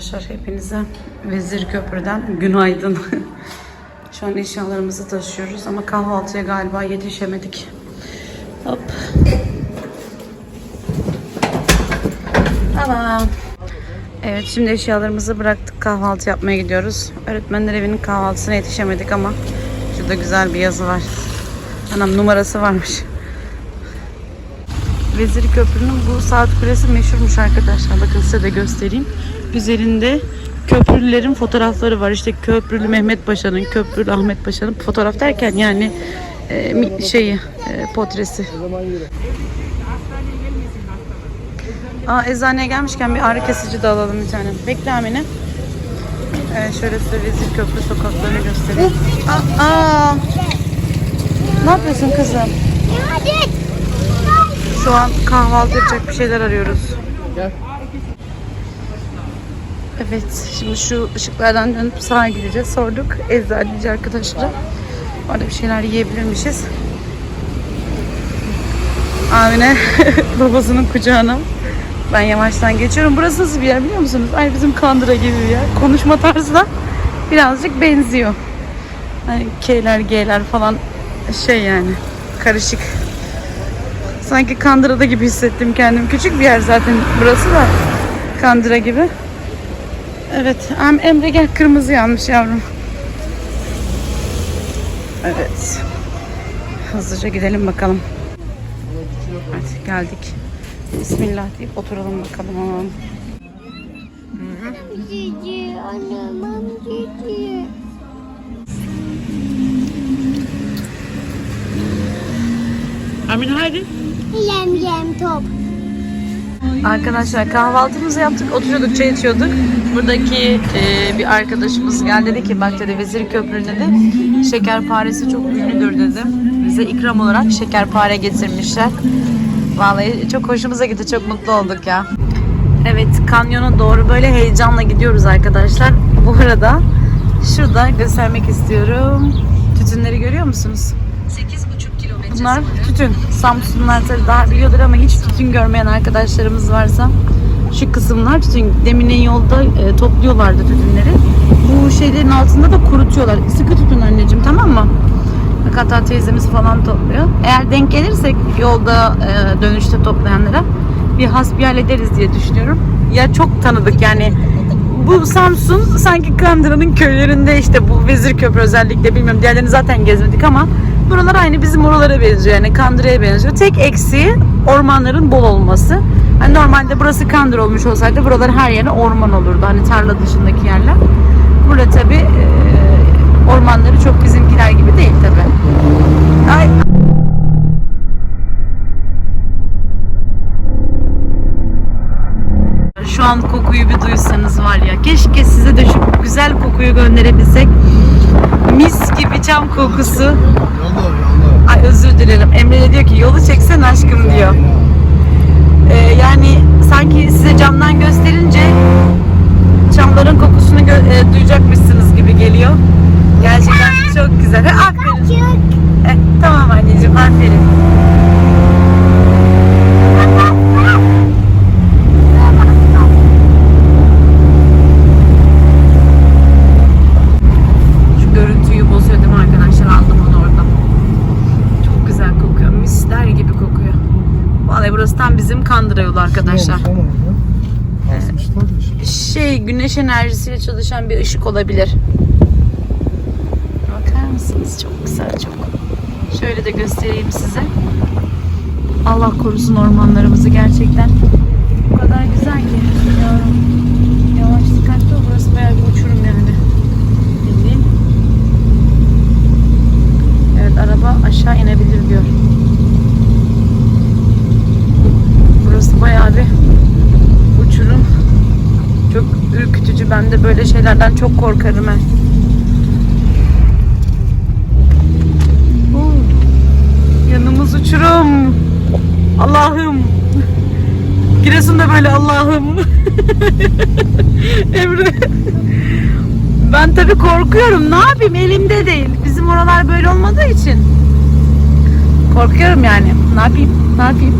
Arkadaşlar hepinize Vezir Köprü'den günaydın. Şu an eşyalarımızı taşıyoruz ama kahvaltıya galiba yetişemedik. Hop. Tamam. Evet şimdi eşyalarımızı bıraktık kahvaltı yapmaya gidiyoruz. Öğretmenler evinin kahvaltısına yetişemedik ama şurada güzel bir yazı var. Anam numarası varmış. Vezir Köprü'nün bu saat kulesi meşhurmuş arkadaşlar. Bakın size de göstereyim. Üzerinde köprülülerin fotoğrafları var. İşte Köprülü Mehmet Paşa'nın, Köprülü Ahmet Paşa'nın fotoğraf derken yani e, şeyi, e, portresi. Aa, eczaneye gelmişken bir ağrı kesici de alalım bir tane. Bekle Amine. Evet şöyle size Vezir Köprü sokaklarını göstereyim. Aa, aa. Ne yapıyorsun kızım? Şu an kahvaltı yapacak bir şeyler arıyoruz. Evet, şimdi şu ışıklardan dönüp sağa gideceğiz. Sorduk eczaneci arkadaşlara. Orada bir şeyler yiyebilirmişiz. Amine babasının kucağına. Ben yavaştan geçiyorum. Burası nasıl bir yer biliyor musunuz? Ay bizim Kandıra gibi bir yer. Konuşma tarzı da birazcık benziyor. Hani K'ler, G'ler falan şey yani karışık. Sanki Kandıra'da gibi hissettim kendim. Küçük bir yer zaten burası da. Kandıra gibi. Evet. Em- Emre gel kırmızı yanmış yavrum. Evet. Hızlıca gidelim bakalım. Hadi geldik. Bismillah deyip oturalım bakalım. Cici anamam cici. Amin haydi. Yem yem top. Arkadaşlar kahvaltımızı yaptık, oturuyorduk, çay içiyorduk. Buradaki e, bir arkadaşımız geldi dedi ki bak dedi Vezir Köprü dedi şekerparesi çok ünlüdür dedi. Bize ikram olarak şekerpare getirmişler. Vallahi çok hoşumuza gitti, çok mutlu olduk ya. Evet, kanyona doğru böyle heyecanla gidiyoruz arkadaşlar. Bu arada şurada göstermek istiyorum. Tütünleri görüyor musunuz? Bunlar tütün. Samsunlular tabii daha biliyordur ama hiç tütün görmeyen arkadaşlarımız varsa şu kısımlar tütün. Deminin yolda e, topluyorlardı tütünleri. Bu şeylerin altında da kurutuyorlar. Sıkı tutun anneciğim tamam mı? Hatta teyzemiz falan topluyor. Eğer denk gelirsek yolda e, dönüşte toplayanlara bir hasbihal ederiz diye düşünüyorum. Ya çok tanıdık yani bu Samsun sanki Kandıra'nın köylerinde işte bu Vezir Köprü özellikle bilmiyorum diğerlerini zaten gezmedik ama buralar aynı bizim oralara benziyor yani Kandıra'ya benziyor. Tek eksiği ormanların bol olması. Hani normalde burası Kandıra olmuş olsaydı buralar her yere orman olurdu hani tarla dışındaki yerler. Burada tabi ormanları çok bizimkiler gibi değil tabi. Ay, Şu an kokuyu bir duysanız var ya. Keşke size de şu güzel kokuyu gönderebilsek. Mis gibi cam kokusu. Ay özür dilerim. Emre de diyor ki yolu çeksen aşkım diyor. Ee, yani sanki size camdan gösterince çamların kokusunu gö- e, duyacakmışsınız gibi geliyor. Gerçekten çok güzel. Ha, aferin. Çık. Eh, tamam anneciğim aferin. Şu görüntüyü bozuyor değil mi arkadaşlar? Aldım onu oradan. Çok güzel kokuyor. Misler gibi kokuyor. Vallahi burası tam bizim Kandıra yolu arkadaşlar. Tamam, tamam. Asmışlar ya. Şey güneş enerjisiyle çalışan bir ışık olabilir. Bakar mısınız? Çok güzel çok. Şöyle de göstereyim size. Allah korusun ormanlarımızı gerçekten. Bu kadar güzel ki. Yavrum. Yavaş dikkatli ol. Burası bayağı bir uçurum yani. Bildiğin. Evet araba aşağı inebilir diyor. Burası bayağı bir. Çok ürkütücü. Ben de böyle şeylerden çok korkarım ben. Yanımız uçurum. Allah'ım. Giresun'da böyle Allah'ım. Emre. Ben tabii korkuyorum. Ne yapayım? Elimde değil. Bizim oralar böyle olmadığı için. Korkuyorum yani. Ne yapayım? Ne yapayım?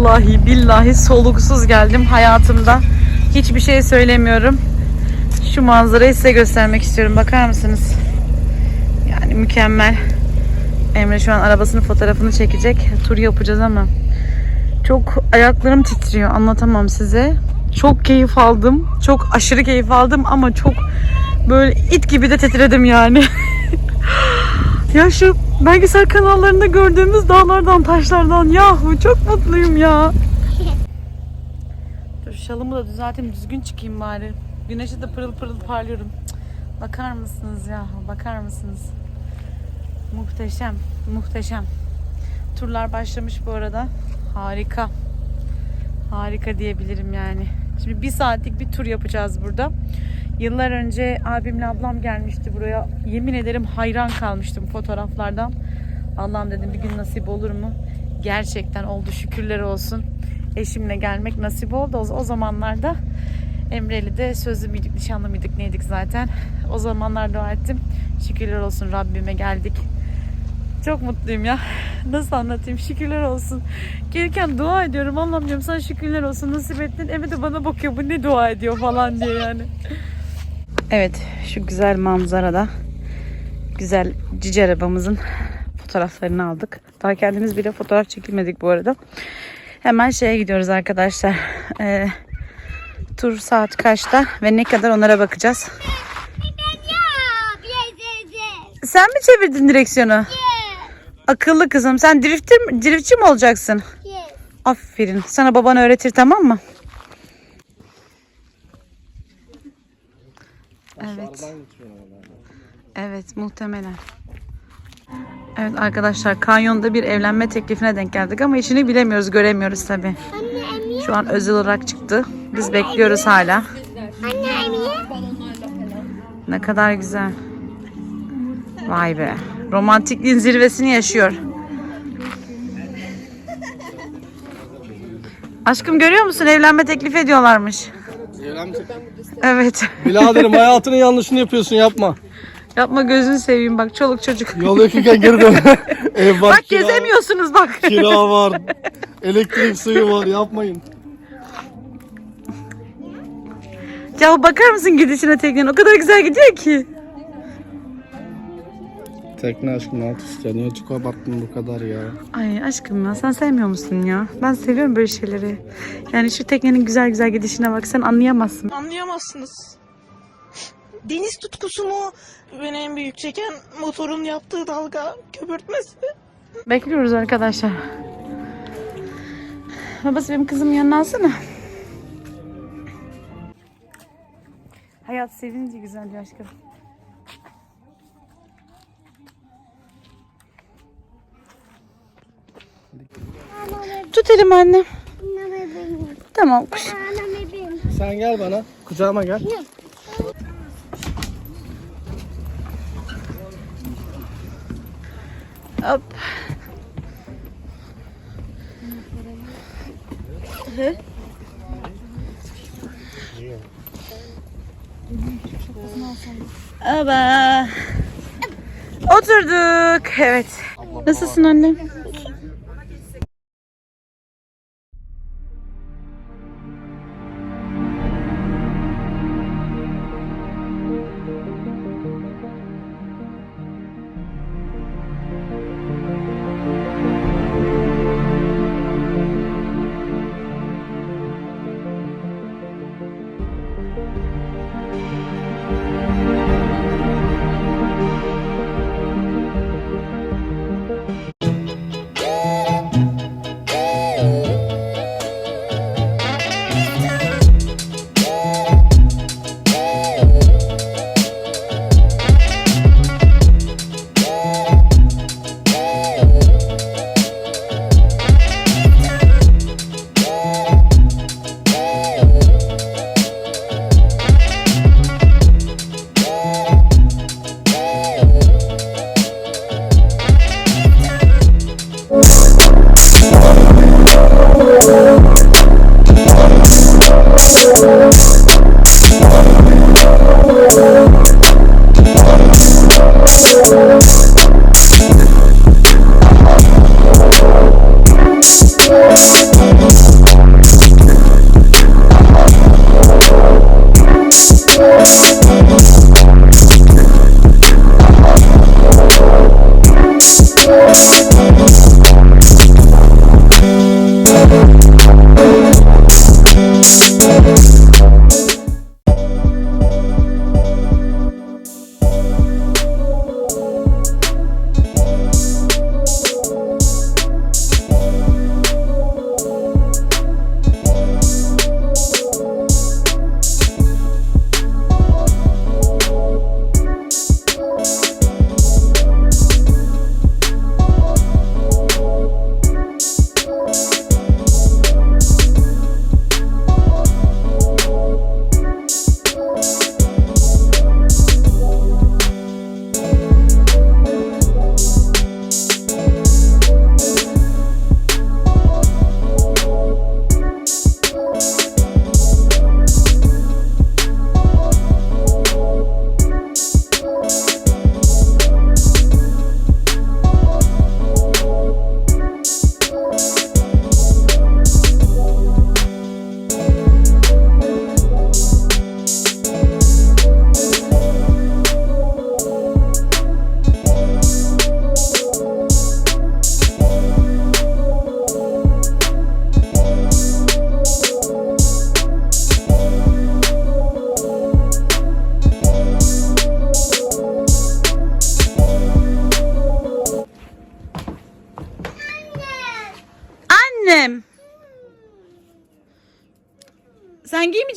Vallahi billahi soluksuz geldim hayatımda. Hiçbir şey söylemiyorum. Şu manzarayı size göstermek istiyorum. Bakar mısınız? Yani mükemmel. Emre şu an arabasının fotoğrafını çekecek. Tur yapacağız ama çok ayaklarım titriyor. Anlatamam size. Çok keyif aldım. Çok aşırı keyif aldım ama çok böyle it gibi de titredim yani. Ya şu belgesel kanallarında gördüğümüz dağlardan, taşlardan yahu çok mutluyum ya. Dur şalımı da düzelteyim, düzgün çıkayım bari. Güneşe de pırıl pırıl parlıyorum. Bakar mısınız ya? Bakar mısınız? Muhteşem, muhteşem. Turlar başlamış bu arada. Harika. Harika diyebilirim yani. Şimdi bir saatlik bir tur yapacağız burada. Yıllar önce abimle ablam gelmişti buraya. Yemin ederim hayran kalmıştım fotoğraflardan. Allah'ım dedim bir gün nasip olur mu? Gerçekten oldu şükürler olsun. Eşimle gelmek nasip oldu. O, zamanlarda Emre'li sözlü müydük, nişanlı mıydık neydik zaten. O zamanlar dua ettim. Şükürler olsun Rabbime geldik. Çok mutluyum ya. Nasıl anlatayım? Şükürler olsun. Gelirken dua ediyorum. Allah'ım diyorum sana şükürler olsun. Nasip ettin. Eve de bana bakıyor. Bu ne dua ediyor falan diye yani. Evet. Şu güzel manzarada güzel cici arabamızın fotoğraflarını aldık. Daha kendimiz bile fotoğraf çekilmedik bu arada. Hemen şeye gidiyoruz arkadaşlar. Ee, tur saat kaçta ve ne kadar onlara bakacağız. Sen mi çevirdin direksiyonu? Akıllı kızım. Sen driftir, driftçi mi olacaksın? Aferin. Sana baban öğretir tamam mı? Evet. Evet muhtemelen. Evet arkadaşlar kanyonda bir evlenme teklifine denk geldik ama işini bilemiyoruz göremiyoruz tabi. Şu an özel olarak çıktı. Biz bekliyoruz hala. Ne kadar güzel. Vay be. Romantikliğin zirvesini yaşıyor. Aşkım görüyor musun? Evlenme teklif ediyorlarmış. Evet. Biraderim hayatının yanlışını yapıyorsun yapma. Yapma gözünü seveyim bak çoluk çocuk. Yol yakırken geri dön. Ev var, Bak kira, gezemiyorsunuz bak. kira var. Elektrik suyu var yapmayın. Ya bakar mısın gidişine teknenin? O kadar güzel gidiyor ki. Tekne aşkım alt üst Niye çok abarttın bu kadar ya? Ay aşkım ya sen sevmiyor musun ya? Ben seviyorum böyle şeyleri. Yani şu teknenin güzel güzel gidişine bak sen anlayamazsın. Anlayamazsınız. Deniz tutkusu mu? Beni en büyük çeken motorun yaptığı dalga köpürtmesi. Bekliyoruz arkadaşlar. Babası benim kızımın yanına alsana. Hayat sevince güzel ya aşkım. Tut elimi anne. Tamam. Sen gel bana. Kucağıma gel. Hop. Aba. Oturduk. Evet. Nasılsın anne?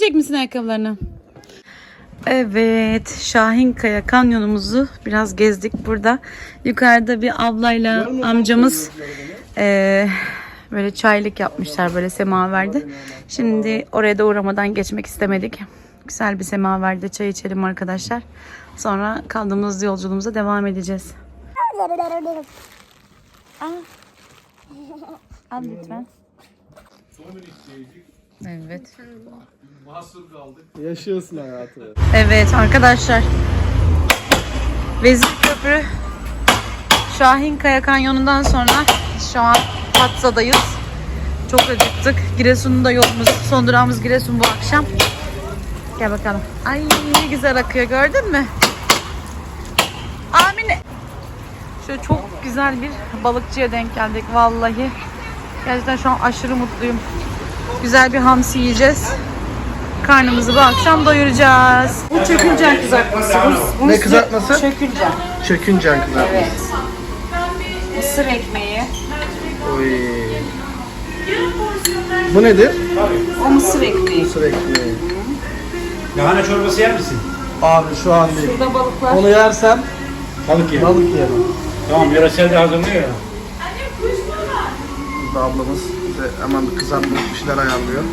Giymeyecek misin ayakkabılarını? Evet, Şahinkaya kanyonumuzu biraz gezdik burada. Yukarıda bir ablayla amcamız eee, böyle çaylık yapmışlar böyle semaverde. Şimdi oraya da uğramadan geçmek istemedik. Güzel bir semaverde çay içelim arkadaşlar. Sonra kaldığımız yolculuğumuza devam edeceğiz. Al lütfen. Evet. Yaşıyorsun hayatı. Evet arkadaşlar. Vezir Köprü Şahinkaya Kanyonu'ndan sonra şu an Patsa'dayız. Çok acıktık. Giresun'da yolumuz, son durağımız Giresun bu akşam. Gel bakalım. Ay ne güzel akıyor gördün mü? Amine. Şöyle çok güzel bir balıkçıya denk geldik vallahi. Gerçekten şu an aşırı mutluyum. Güzel bir hamsi yiyeceğiz. Karnımızı bu akşam doyuracağız. Bu çöküncan kızartması. Bu- Ne kızartması? Çöküncan. Çöküncan kızartması. Evet. Mısır ekmeği. Oy. Bu nedir? O mısır ekmeği. Mısır ekmeği. Lahana çorbası yer misin? Abi şu an değil. Burada balıklar. Onu yersem Balık yer. balık yerim. Tamam yöresel de hazırlıyor ya. Burada ablamız bize hemen bir kızartmalık bir şeyler ayarlıyor.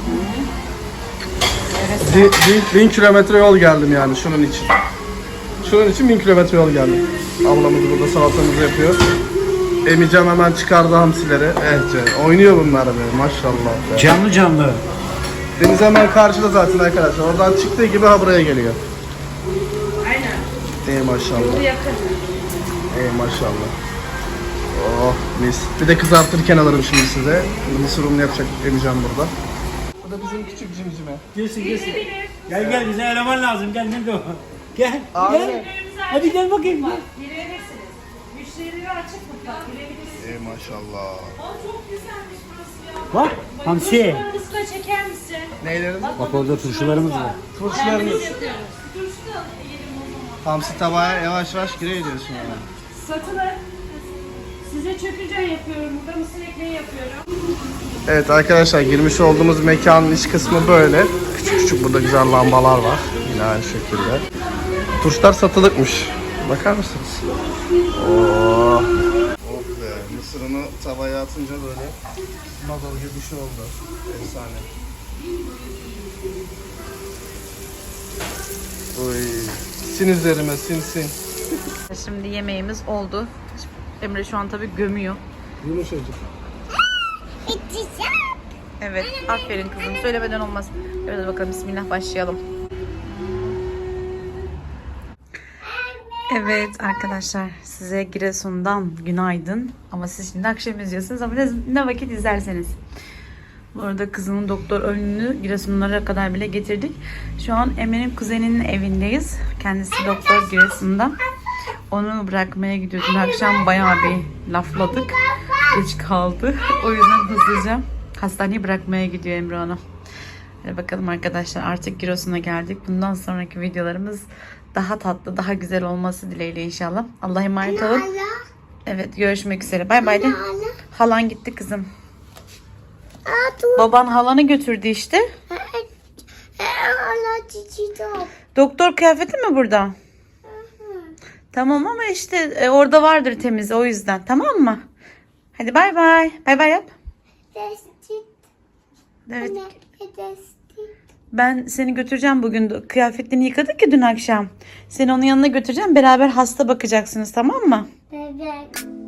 Bin, bin, bin kilometre yol geldim yani şunun için. Şunun için bin kilometre yol geldim. Ablamız burada salatamızı yapıyor. Emican hemen çıkardı hamsileri. Evet canım. Oynuyor bunlar be maşallah be. Canlı canlı. Deniz hemen karşıda zaten arkadaşlar. Oradan çıktığı gibi ha buraya geliyor. Aynen. İyi maşallah. İyi maşallah. Oh mis. Bir de kızartırken alırım şimdi size. Mısır yapacak Emican burada. Bu da bizim küçük cimcime. Gelsin gelsin. Gel gel bize eleman lazım. Gel nerede o? Gel. Abi. Gel. Hadi gel bakayım. Gel. İyi maşallah. Bak hamsi. Neyleriniz? Bak orada turşularımız var. Turşularınız. Hamsi tabağa yavaş yavaş giriyor diyorsun yani. Satılır. Size çöküncan yapıyorum. Burada mısır ekmeği yapıyorum. Evet arkadaşlar girmiş olduğumuz mekanın iç kısmı böyle. Küçük küçük burada güzel lambalar var. Yine aynı şekilde. Turşular satılıkmış. Bakar mısınız? Oh. Oh be. Mısırını tavaya atınca böyle noodle gibi bir şey oldu. Efsane. Oy. Sin üzerime sin sin. Şimdi yemeğimiz oldu. Emre şu an tabii gömüyor. Yumuşacık. Evet, aferin kızım. Söylemeden olmaz. Evet hadi bakalım bismillah başlayalım. Evet arkadaşlar size Giresun'dan günaydın. Ama siz şimdi akşam izliyorsunuz ama ne, vakit izlerseniz. Bu arada kızımın doktor önünü Giresunlara kadar bile getirdik. Şu an Emre'nin kuzeninin evindeyiz. Kendisi doktor Giresun'da. Onu bırakmaya gidiyor. Dün akşam bayağı bir lafladık. Geç kaldı. O yüzden hızlıca hastaneye bırakmaya gidiyor Emre onu. Hadi bakalım arkadaşlar artık Giresun'a geldik. Bundan sonraki videolarımız daha tatlı, daha güzel olması dileğiyle inşallah. Allah'a emanet olun. Evet görüşmek üzere. Bay bay de. Halan gitti kızım. Baban halanı götürdü işte. Top. Doktor kıyafeti mi burada? Tamam ama işte e, orada vardır temiz o yüzden. Tamam mı? Hadi bay bay. Bay bay yap. Evet. Ben seni götüreceğim bugün. Kıyafetlerini yıkadık ya dün akşam. Seni onun yanına götüreceğim. Beraber hasta bakacaksınız tamam mı? Bebek.